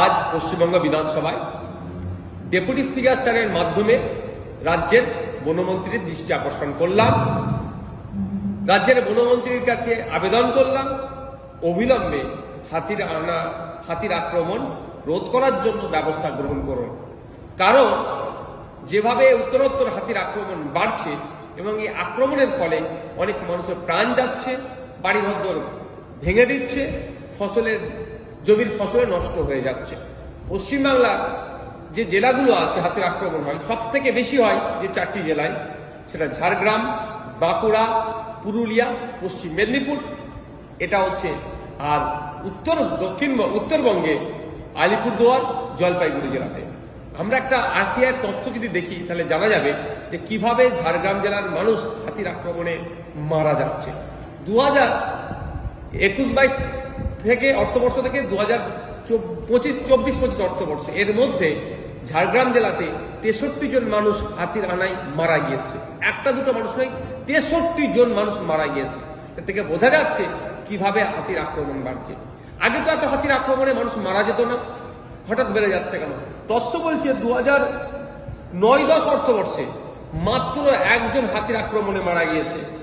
আজ পশ্চিমবঙ্গ বিধানসভায় deputy speaker স্যারের মাধ্যমে রাজ্যের বনমন্ত্রীর দৃষ্টি আকর্ষণ করলাম। রাজ্যের বনমন্ত্রীর কাছে আবেদন করলাম। অবিলম্বে হাতির আনা, হাতির আক্রমণ রোধ করার জন্য ব্যবস্থা গ্রহণ করুন। কারণ যেভাবে উত্তরোত্তর হাতির আক্রমণ বাড়ছে এবং এই আক্রমণের ফলে অনেক মানুষের প্রাণ যাচ্ছে, বাড়িঘর ভেঙে দিচ্ছে, ফসলের জমির ফসলে নষ্ট হয়ে যাচ্ছে। পশ্চিমবাংলার যে জেলাগুলো আছে হাতির আক্রমণ হয় সব থেকে বেশি হয় যে চারটি জেলায়, সেটা ঝাড়গ্রাম, বাঁকুড়া, পুরুলিয়া, পশ্চিম মেদিনীপুর, এটা হচ্ছে, আর উত্তর, দক্ষিণ উত্তরবঙ্গে আলিপুরদুয়ার, জলপাইগুড়ি জেলাতে। আমরা একটা আরটিআই তথ্য যদি দেখি, তাহলে জানা যাবে যে কীভাবে ঝাড়গ্রাম জেলার মানুষ হাতির আক্রমণে মারা যাচ্ছে। দু হাজার একুশ বাইশ থেকে অর্থবর্ষ থেকে দু হাজার পঁচিশ, চব্বিশ, পঁচিশ অর্থবর্ষ। এর মধ্যে ঝাড়গ্রাম জেলাতে তেষট্টি জন মানুষ হাতির আনায় মারা গিয়েছে। একটা দুটো মানুষ নয়, তেষট্টি জন মানুষ মারা গিয়েছে। এর থেকে বোঝা যাচ্ছে কীভাবে হাতির আক্রমণ বাড়ছে। আগে তো এত হাতির আক্রমণে মানুষ মারা যেত না। হঠাৎ বেড়ে যাচ্ছে কেন? তথ্য বলছে দু হাজার নয়, দশ অর্থবর্ষে মাত্র একজন হাতির আক্রমণে মারা গিয়েছে।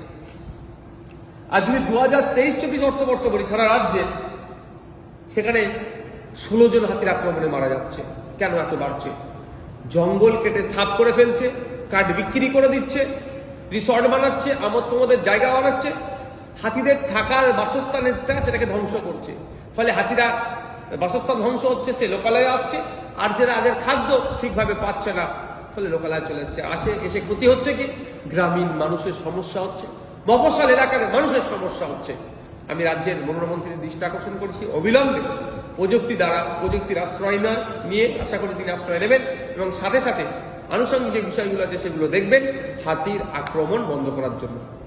আর যদি দু হাজার তেইশ চব্বিশ অর্থবর্ষ বলি, সারা রাজ্যে সেখানে ষোলো জন হাতির আক্রমণে মারা যাচ্ছে। কেন এত বাড়ছে? জঙ্গল কেটে সাফ করে ফেলছে, কাঠ বিক্রি করে দিচ্ছে, রিসর্ট বানাচ্ছে, আমোদ প্রমোদের জায়গা বানাচ্ছে, হাতিদের থাকার বাসস্থানের সেটাকে ধ্বংস করছে। ফলে হাতিরা বাসস্থান ধ্বংস হচ্ছে, সে লোকালয়ে আসছে, আর যারা তাদের খাদ্য ঠিকভাবে পাচ্ছে না, ফলে লোকালয়ে চলে এসছে। আসে, এসে ক্ষতি হচ্ছে কি? গ্রামীণ মানুষের সমস্যা হচ্ছে। মফস্বল এলাকার মানুষের সমস্যা হচ্ছে। আমি রাজ্যের মনোরমন্ত্রীর দৃষ্টি আকর্ষণ করেছি। অবিলম্বে প্রযুক্তি দ্বারা, প্রযুক্তির আশ্রয় না নিয়ে আশা করি তিনি আশ্রয় নেবেন এবং সাথে সাথে আনুষঙ্গিক যে বিষয়গুলো আছে সেগুলো দেখবেন, হাতির আক্রমণ বন্ধ করার জন্য।